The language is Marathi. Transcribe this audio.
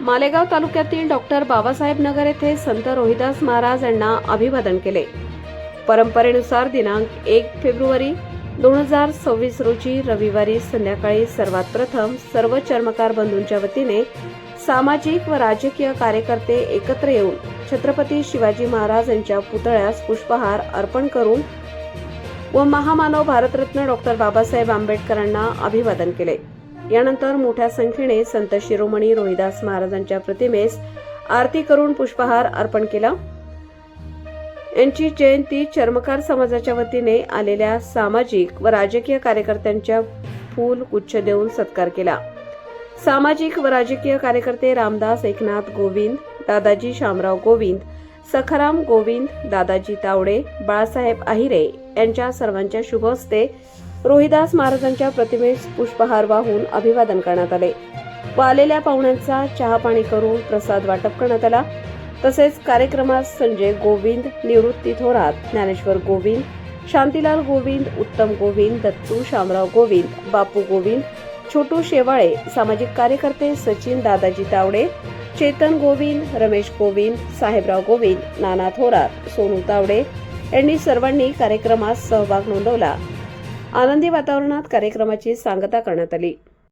मालेगाव तालुक्यातील डॉक्टर बाबासाहेब नगर येथे संत रोहिदास महाराज यांना अभिवादन केले. परंपरेनुसार दिनांक एक फेब्रुवारी दोन हजार सव्वीस रोजी रविवारी संध्याकाळी सर्वात प्रथम सर्व चर्मकार बंधूंच्या वतीने सामाजिक व राजकीय कार्यकर्ते एकत्र येऊन छत्रपती शिवाजी महाराज यांच्या पुतळ्यास पुष्पहार अर्पण करून व महामानव भारतरत्न डॉक्टर बाबासाहेब आंबेडकरांना अभिवादन केले. यानंतर मोठ्या संख्येने संत शिरोमणी रोहिदास महाराजांच्या प्रतिमेस आरती करून पुष्पहार अर्पण केला. यांची जयंती चर्मकार समाजाच्या वतीने आलेल्या सामाजिक व राजकीय कार्यकर्त्यांच्या फूल गुच्छ देऊन सत्कार केला. सामाजिक व राजकीय कार्यकर्ते रामदास एकनाथ गोविंद दादाजी शामराव गोविंद सखाराम गोविंद दादाजी तावडे बाळासाहेब आहिरे यांच्या सर्वांच्या शुभ हस्ते रोहिदास महाराजांच्या प्रतिमेस पुष्पहार वाहून अभिवादन करण्यात आले. व आलेल्या पाहुण्यांचा चहा पाणी करून प्रसाद वाटप करण्यात आला. तसेच कार्यक्रमात संजय गोविंद निवृत्ती थोरात ज्ञानेश्वर गोविंद शांतीलाल गोविंद उत्तम गोविंद दत्तू शामराव गोविंद बापू गोविंद छोटू शेवाळे सामाजिक कार्यकर्ते सचिन दादाजी तावडे चेतन गोविंद रमेश गोविंद साहेबराव गोविंद नाना थोरात सोनू तावडे यांनी सर्वांनी कार्यक्रमात सहभाग नोंदवला. आनंदी वातावरणात कार्यक्रमाची सांगता करण्यात आली.